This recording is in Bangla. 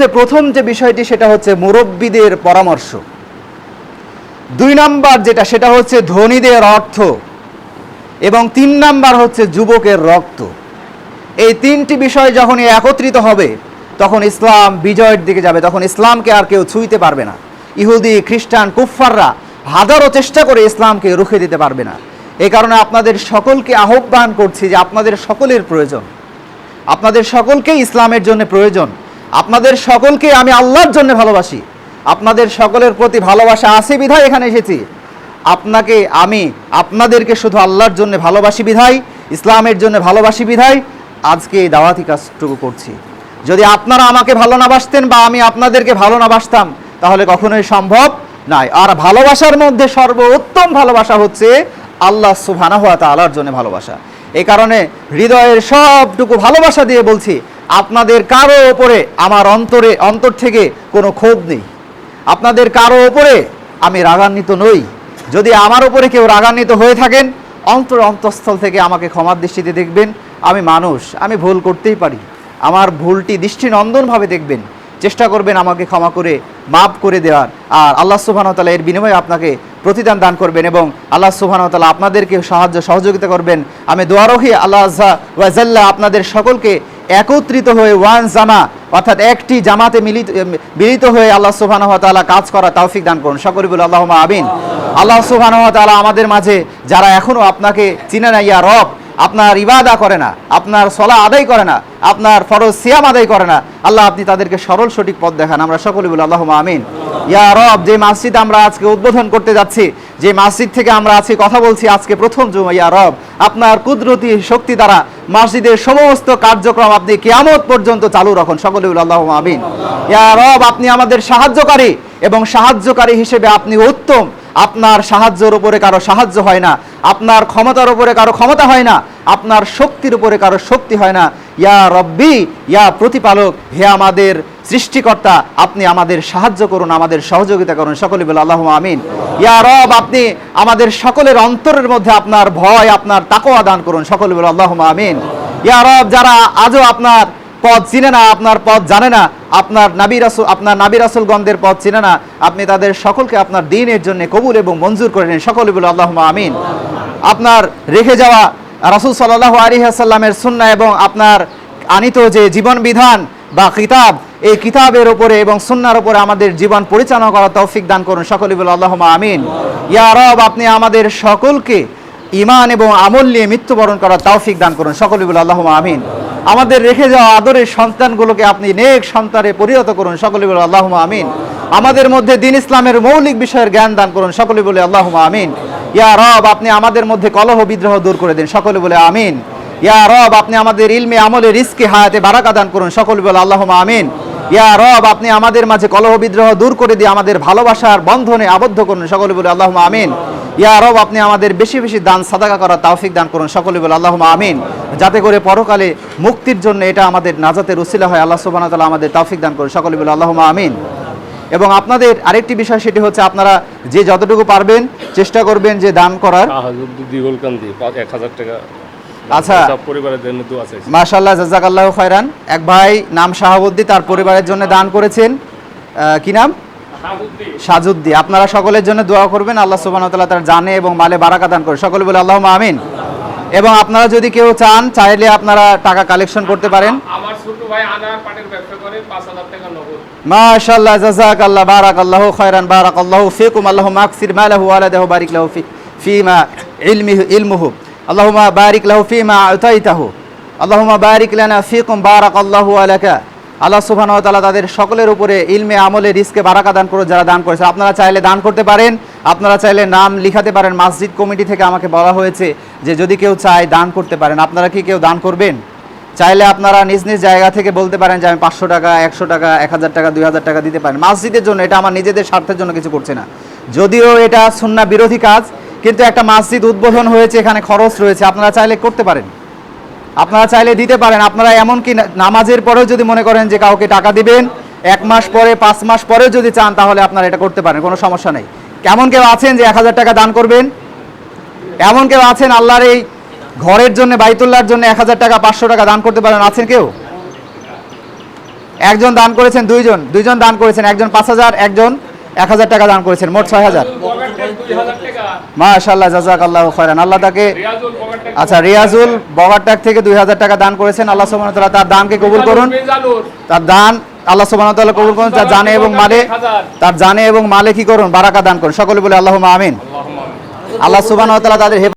যে প্রথম যে বিষয়টি, সেটা হচ্ছে মুরব্বীদের পরামর্শ। দুই নাম্বার যেটা, সেটা হচ্ছে ধনীদের অর্থ এবং তিন নাম্বার হচ্ছে যুবকের রক্ত। এই তিনটি বিষয় যখনই একত্রিত হবে, তখন ইসলাম বিজয়ের দিকে যাবে, তখন ইসলামকে আর কেউ ছুঁইতে পারবে না। ইহুদি, খ্রিস্টান, কুফফাররা হাজারো চেষ্টা করে ইসলামকে রুখে দিতে পারবে না। এ কারণে আপনাদের সকলকে আহ্বান করছি যে আপনাদের সকলের প্রয়োজন। আপনাদের সকলকেই ইসলামের জন্য প্রয়োজন। আপনাদের সকলকে আমি আল্লাহর জন্য ভালোবাসি। আপনাদের সকলের প্রতি ভালোবাসা আছে বিধায় এখানে এসেছি। আপনাকে আমি আপনাদেরকে শুধু আল্লাহর জন্য ভালোবাসি বিধায়, ইসলামের জন্য ভালোবাসি বিধায়, আজকে এই দাওয়াতি কাজটুকু করছি। যদি আপনারা আমাকে ভালো না বাসতেন বা আমি আপনাদেরকে ভালো না বাসতাম, তাহলে কখনোই সম্ভব নয় আর ভালোবাসার মধ্যে সর্বোত্তম ভালোবাসা হচ্ছে আল্লাহ সুবহানাহু ওয়া তাআলার জন্য ভালোবাসা। এই কারণে হৃদয়ের সবটুকু ভালোবাসা দিয়ে বলছি আপনাদের কারও ওপরে আমার অন্তরে, অন্তর থেকে কোনো ক্ষোভ নেই। আপনাদের কারও ওপরে আমি রাগান্বিত নই। যদি আমার ওপরে কেউ রাগান্বিত হয়ে থাকেন, অন্তর অন্তঃস্থল থেকে আমাকে ক্ষমার দৃষ্টিতে দেখবেন। আমি মানুষ, আমি ভুল করতেই পারি। আমার ভুলটি দৃষ্টিনন্দনভাবে দেখবেন। চেষ্টা করবেন আমাকে ক্ষমা করে, মাফ করে দেওয়ার। আর আল্লাহ তাআলা এর বিনিময়ে আপনাকে প্রতিদান দান করবেন এবং আল্লাহ তাআলা আপনাদেরকে সাহায্য, সহযোগিতা করবেন। আমি দোয়ারহি আল্লাহ আজ্জা ওয়া আপনাদের সকলকে একত্রিত হয়ে ওয়ান জামা, অর্থাৎ একটি জামাতে মিলিত মিলিত হয়ে আল্লাহ সুবহানাহু ওয়া তাআলা কাজ করা তৌফিক দান করুন। সকলে বলে আল্লাহুম্মা আমিন। আল্লাহ সুবহানাহু ওয়া তাআলা আমাদের মাঝে, যারা এখনও আপনাকে চিনে না, ইয়া রব, আপনার ইবাদা করে না, আপনার সলা আদায় করে না, আপনার ফরজ সিয়াম আদায় করে না। আল্লাহ, আপনি তাদেরকে সরল সঠিক পথ দেখান। আমরা সকলে বলি আল্লাহ আমিন। ইয়া রব, যে মসজিদ আমরা আজকে উদ্বোধন করতে যাচ্ছি যে মসজিদ থেকে আমরা আজকে কথা বলছি, আজকে প্রথম জুমা ইয়া রব, আপনার কুদরতি শক্তি দ্বারা মসজিদের সমস্ত কার্যক্রম আপনি কেয়ামত পর্যন্ত চালু রাখুন। সকলে আল্লাহ আমিন। ইয়া রব, আপনি আমাদের সাহায্যকারী এবং সাহায্যকারী হিসেবে আপনি উত্তম। আপনার সাহায্যের উপরে কারও সাহায্য হয় না। আপনার ক্ষমতার উপরে কারও ক্ষমতা হয় না। আপনার শক্তির উপরে কারও শক্তি হয় না। ইয়া রব্বি, ইয়া প্রতিপালক, হে আমাদের সৃষ্টিকর্তা, আপনি আমাদের সাহায্য করুন, আমাদের সহযোগিতা করুন। সকলে বলে আল্লাহ আমিন। ইয়া রব, আপনি আমাদের সকলের অন্তরের মধ্যে আপনার ভয়, আপনার তাকওয়া দান করুন। সকলে বলে আল্লাহ আমিন। ইয়া রব, যারা আজও আপনার পথ চিনে না, আপনার পথ জানে না, আপনার নাবি রাসুল, আপনার নাবি রাসুল গন্ধের পথ চিনে না, আপনি তাদের সকলকে আপনার দিনের জন্য কবুল এবং মঞ্জুর করে নিন। সকলে বলে আল্লাহ আমিন। আপনার রেখে যাওয়া রাসুল সাল্লাহ আসাল্লামের সুন্না এবং আপনার আনিত যে জীবন বিধান বা কিতাব এই কিতাবের উপরে এবং সুন্নার উপরে আমাদের জীবন পরিচালনা করার তৌফিক দান করুন। সকলে বলে আল্লাহ আমিন। ইয়া রব, আপনি আমাদের সকলকে ইমান এবং আমল নিয়ে মৃত্যুবরণ করার তৌফিক দান করুন। সকলে বলে আল্লাহ আমিন। আমাদের রেখে যাওয়া আদরের সন্তানগুলোকে আপনি নেক সন্তানে পরিণত করুন। সকলে বলে আল্লাহ আমিন। আমাদের মধ্যে দিন ইসলামের মৌলিক বিষয়ের জ্ঞান দান করুন। সকলে বলে আল্লাহ আমিন। ইয়া রব, আপনি আমাদের মধ্যে কলহ বিদ্রোহ দূর করে দিন। সকলে বলে আমিন। ইয়া রব, আপনি আমাদের ইলমে আমলে রিস্কে হায়াতে বারাকা দান করুন। সকলে বলে আল্লাহ আমিন। ইয়া রব, আপনি আমাদের মাঝে কলহ বিদ্রোহ দূর করে দিয়ে আমাদের ভালোবাসার বন্ধনে আবদ্ধ করুন। সকলে বলে আল্লাহ আমিন। ইয়া রব, আপনি আমাদের বেশি বেশি দান, সাদাকা করার তাওফিক দান করুন। সকলে বলে আল্লাহ আমিন। যাতে করে পরকালে মুক্তির জন্য এটা আমাদের নাজাতের উসিলা হয়। আল্লাহ তাআলা আমাদের তাওফিক দান করুন। সকলে বলে আল্লাহ আমিন। এবং আপনাদের আরেকটি বিষয় সেটি হচ্ছে আপনারা যে যতটুকু পারবেন চেষ্টা করবেন যে দান করার। শাহাজুদ্দি গোলকান্দি পাঁচ এক হাজার টাকা। আচ্ছা। সব পরিবারের জন্য দোয়া জাজাকাল্লাহ খয়রান। এক ভাই নাম শাহাবুদ্দি তার পরিবারের জন্য দান করেছেন। কি নাম? সাজুদ্দি। আপনারা সকলের জন্য দোয়া করবেন আল্লাহ সুবহানাহু ওয়া তাআলা তার জানে এবং মালে বারাকা দান করে সকলে বলে আল্লাহ আমিন। এবং আপনারা যদি কেউ চান চাইলে আপনারা টাকা কালেকশন করতে পারেন। আমার ছোট ভাই আনার পাটের ব্যবসা করে পাঁচ হাজার টাকা নগদ। মাশাআল্লাহ, জাযাকাল্লাহ, বারাকাল্লাহু খায়রান, বারাকাল্লাহু ফিকুম। আল্লাহুম্মা আকসির মালাহু ওয়ালাদাহু বারিক লাহু ফি ফিমা ইলমিহি ইলমুহু। আল্লাহুম্মা বারিক লাহু ফিমা আতাইতাহু। আল্লাহুম্মা বারিক লানা ফিকুম, বারাকাল্লাহু আলাকা। আল্লাহ সুবহানাহু ওয়া তাআলা তাদের সকলের উপরে ইলমে আমলে রিজকে বারাকা দান করে, যারা দান করেছে। আপনারা চাইলে দান করতে পারেন, আপনারা চাইলে নাম লিখাতে পারেন। মসজিদ কমিটি থেকে আমাকে বলা হয়েছে যে যদি কেউ চায় দান করতে পারেন। আপনারা কি কেউ দান করবেন? চাইলে আপনারা নিজ নিজ জায়গা থেকে বলতে পারেন যে আমি পাঁচশো টাকা, একশো টাকা, এক হাজার টাকা, দুই হাজার টাকা দিতে পারেন। মসজিদের জন্য এটা আমার নিজেদের স্বার্থের জন্য কিছু করছে না। যদিও এটা সুন্না বিরোধী কাজ, কিন্তু একটা মসজিদ উদ্বোধন হয়েছে, এখানে খরচ রয়েছে, আপনারা চাইলে করতে পারেন। আপনারা চাইলে দিতে পারেন, আপনারা এমনকি নামাজের পরেও যদি মনে করেন যে কাউকে টাকা দিবেন, এক মাস পরে, পাঁচ মাস পরেও যদি চান, তাহলে আপনারা এটা করতে পারেন, কোনো সমস্যা নেই। কেমন কেউ আছেন যে এক হাজার টাকা দান করবেন? এমন কেউ আছেন আল্লাহর এই ঘরের জন্য বাইতুল্লার জন্য এক হাজার টাকা, পাঁচশো টাকা দান করতে পারেন। আছেন কেউ? একজন দান করেছেন দুইজন দুইজন দান করেছেন, একজন পাঁচ হাজার, একজন এক হাজার টাকা দান করেছেন, মোট ছয় হাজার। মাশাল্লাহ জাজাক আল্লাহ খয়রান। আল্লাহ তাকে আচ্ছা রিয়াজুল বগারটাক থেকে দুই হাজার টাকা দান করেছেন। আল্লাহ ওয়া তাআলা তার দানকে কবুল করুন। তার দান আল্লাহ ওয়া তাআলা কবুল করুন। তার জানে এবং মালে, তার জানে এবং মালে কি করুন? বারাকা দান করুন। সকলে বলে আল্লাহ আমিন। আল্লাহ তাআলা তাদের